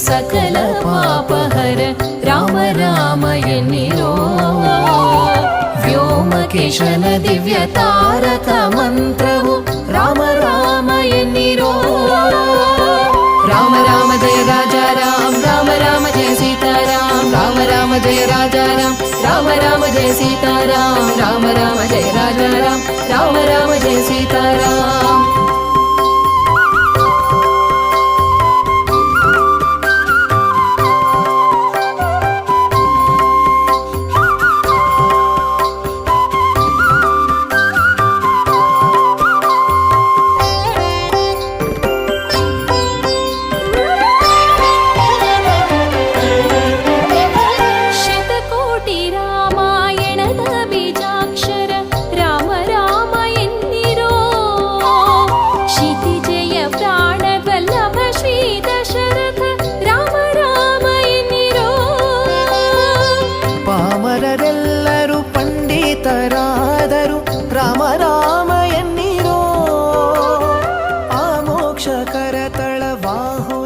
सकल पापहर राम रामय निरो व्योमकेशन दिव्यतारक मन्त्रवु राम रामय निरो राम राम जय राजा राम राम राम जय सीताराम राम राम जय राजा राम राम राम जय सीताराम राम राम जय राजा राम राम राम जय सीताराम कर तळवाहो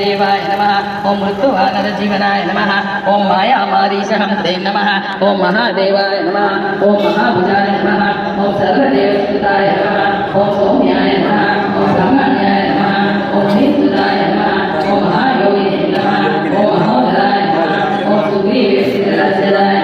देवाय नमः ओम मृत्युवानर जीवनाय नमः ओम हम हंसे नमः ओम महादेवाय नमः ओम महाभुजाय नमः ओम सर्वदेवस्कृताय नमः ओम सौम्याय नमः ओम सामान्याय नमः ओम निस्तुताय नमः ओम महायोगी नमः ओम महोदराय नमः ओम नमः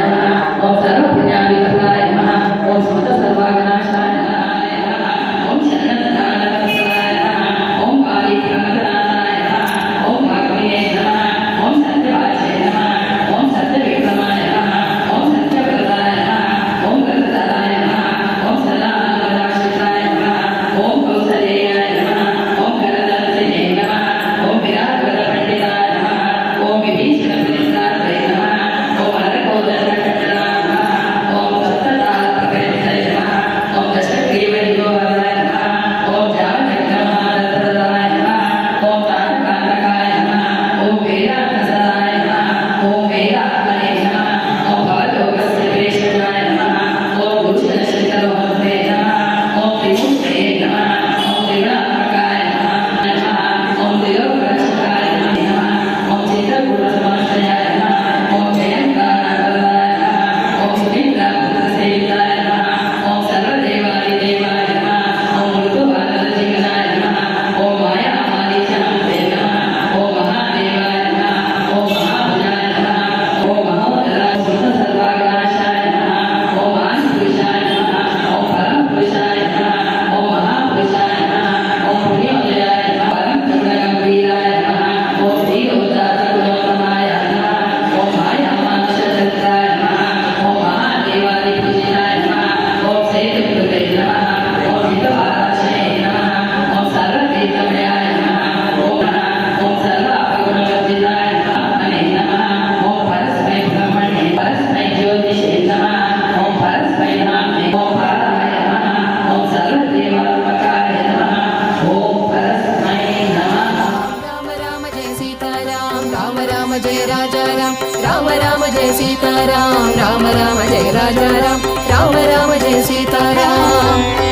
రామ రామ జయ సీతారాం రామ రామ జయ రాజారాం రామ రామ జయ సీతారాం.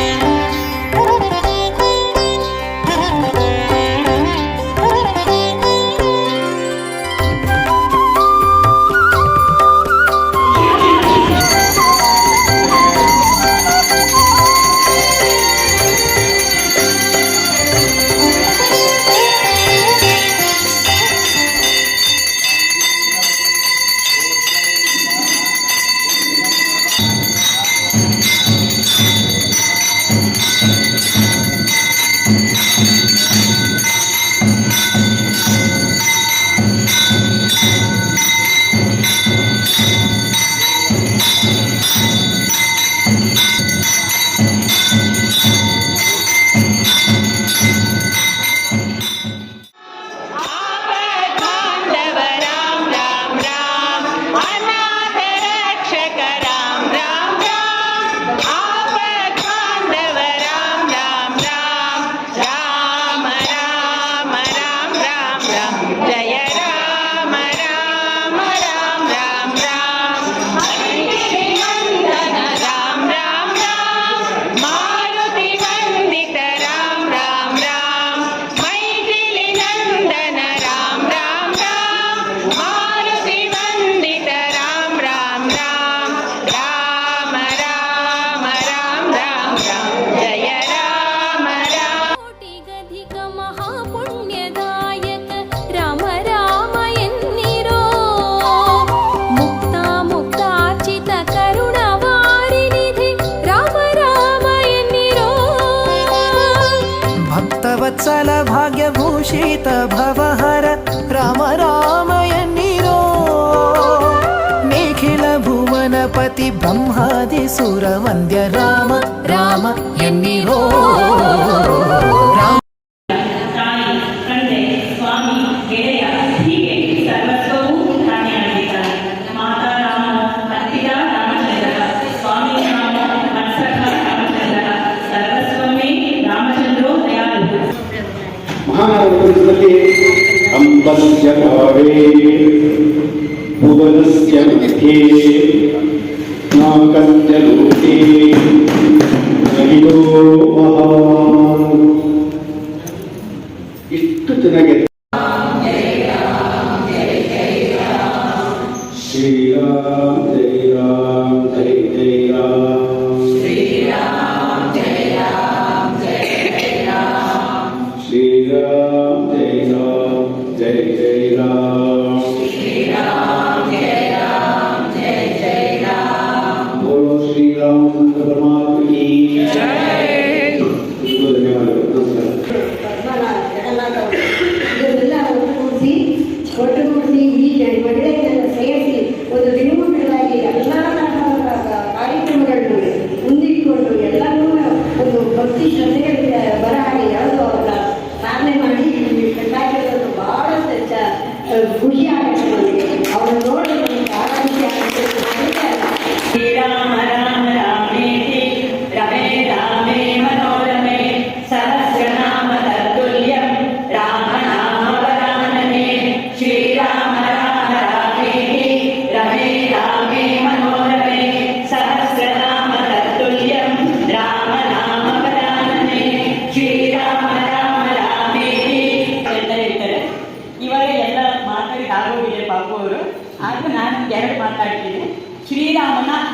ప్రేత భవహర రామ రామయ నిరో నిఖిల భువనపతి బ్రహ్మాది సురవంద్య రామ రామ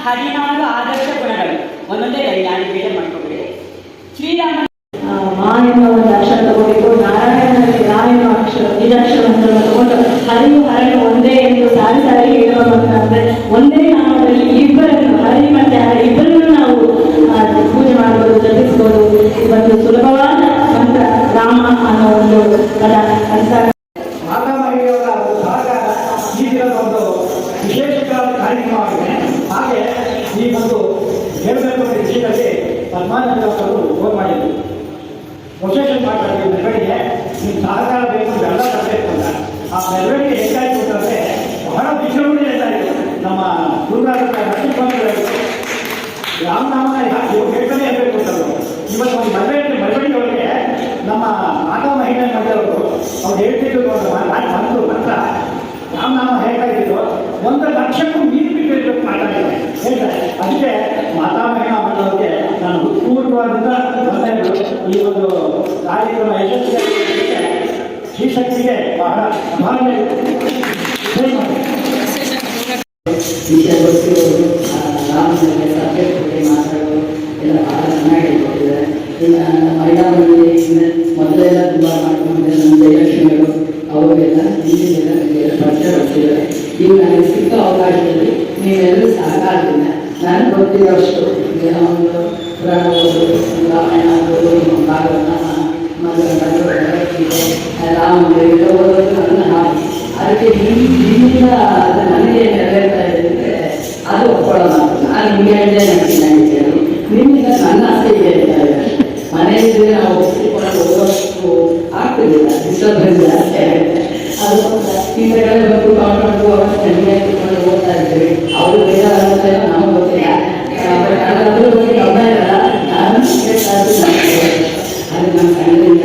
ಹದಿನಾರು ಆದರ್ಶ ಗುಣಗಳು. ಒಂದೊಂದೇ ಲೈನ್ ನಾನು ಬೇರೆ ಮಾಡ್ಕೊಬಿಡಿ. ಶ್ರೀರಾಮ ಮಾನೆಂಬ ಒಂದು ಅಕ್ಷರ ತಗೋಬೇಕು ನಾರಾಯಣನಲ್ಲಿ ರಾಮೆಂಬ ಅಕ್ಷರ ಅಂತ ತಗೊಂಡು ಹರಿವು ಹರಳು ಒಂದೇ ಎಂದು ಸಾರಿ ಸಾರಿ ಹೇಳುವ ಒಂದೇ ನಾಮದಲ್ಲಿ ಇಬ್ಬರನ್ನು ಹರಿ ಮತ್ತೆ ಹರಿ ಇಬ್ಬರನ್ನು ನಾವು ಪೂಜೆ ಮಾಡಬಹುದು ಜಪಿಸ್ಬೋದು ಒಂದು ಸುಲಭವಾದ ಮಂತ್ರ. ರಾಮ ಅನ್ನೋ ಒಂದು ಲಕ್ಷಕ್ಕೂ ಮೀರಿ ಬೇಕು ಮಾತಾಡಿದೆ ಅದಕ್ಕೆ ಮಾತಾಮಹ ಅನ್ನೋದಕ್ಕೆ ನಾನು ಉತ್ಪೂರ್ಣವಾದಿಂದ ಈ ಒಂದು ಕಾರ್ಯಕ್ರಮ ಯಶಸ್ವಿಗೆ ಶ್ರೀಶಕ್ತಿಗೆ ಬಹಳ ಅಭಿಮಾನ ಅದಕ್ಕೆ ನಿಮ್ಮಿಂದ ಅದು ನನಗೆ ನೆರವೇರ್ತಾ ಇದ್ದರೆ ಅದು ಒಪ್ಕೊಳ್ಳೋಣ ನಾನು ನಿಮಗೆ ಹೇಳಿದೆ ನನಗೆ ನಾನು ನಿಮ್ಮಿಂದ ನನ್ನ ಆಸೆ ಇದೆ ಮನೆಯಲ್ಲಿ ನಾವು ಒಪ್ಪಿಕೊಂಡು ಹೋಗುವಷ್ಟು ಆಗ್ತಿರಲಿಲ್ಲ ಡಿಸ್ಟರ್ಬೆನ್ಸ್ ಜಾಸ್ತಿ ಆಗುತ್ತೆ ಅದು ಹಿಂದೆಗಡೆ ಬಂದು ಕಾಂಟ್ರಾಕ್ಟ್ ಅವರ ನನಗೆ ಬಗ್ಗೆ ಇದ್ದೀವಿ ಅವರು ಬೇಡ ಅಂತ ನಾವು ಗೊತ್ತಿಲ್ಲ. ಅದ್ರ ಬಗ್ಗೆ ಗಮನ ನಾನು ಅದು ನಮ್ಮ ತಂಡದಿಂದ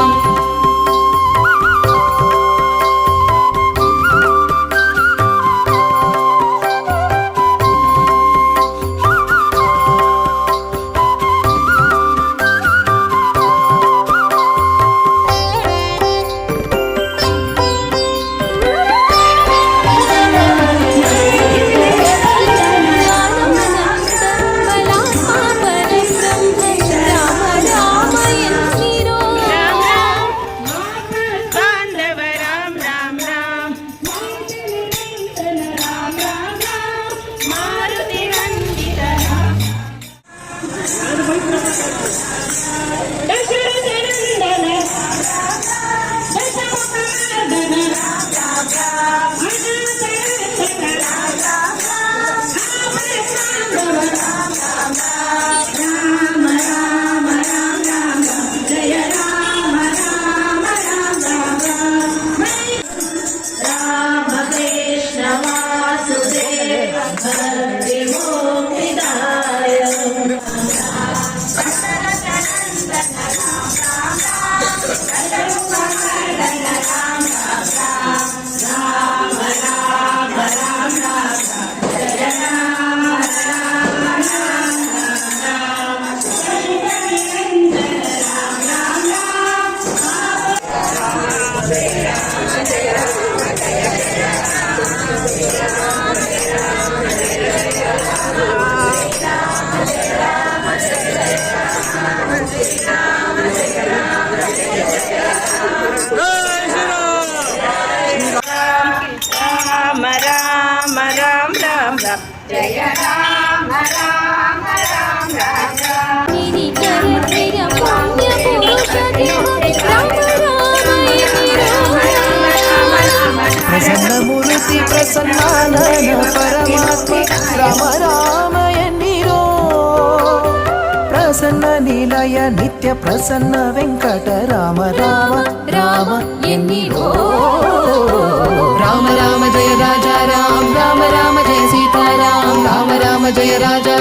రామ రామ రామ రామ రామ జయ రామ రామ రామ రామ పుణ్య పురుష రామ ప్రసన్నమూర్తి ప్రసన్నానన పరమాత్మ రామ రామ నిలయ నిత్య ప్రసన్న వెంకట రామ రామ రామ ఎన్నిరో. రామ రామ జయ రాజా రామ రామ రామ జయ సీతారాం రామ రామ జయ రాజా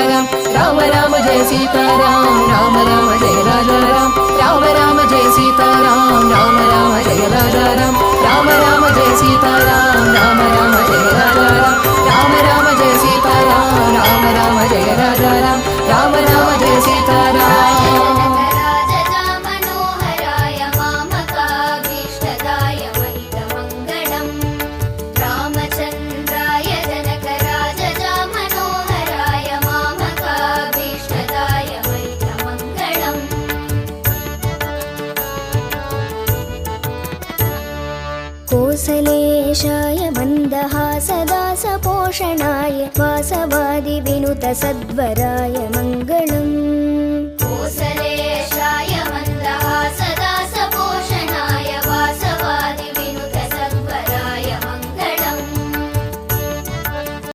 రామ రామ జయ సీతారాం రామ రామ జయ రాజా రామ రామ రామ జయ సీతారాం రామ రామ జయ రాజా రామ రామ రామ జయ సీతారాం రామ రామ జయ రాజా రామ రామ రామ జయ సీతారాం రామ రామ జయ రాజా రామ రామ రామ జయ సీతారాం. சத்வராய மங்களம்.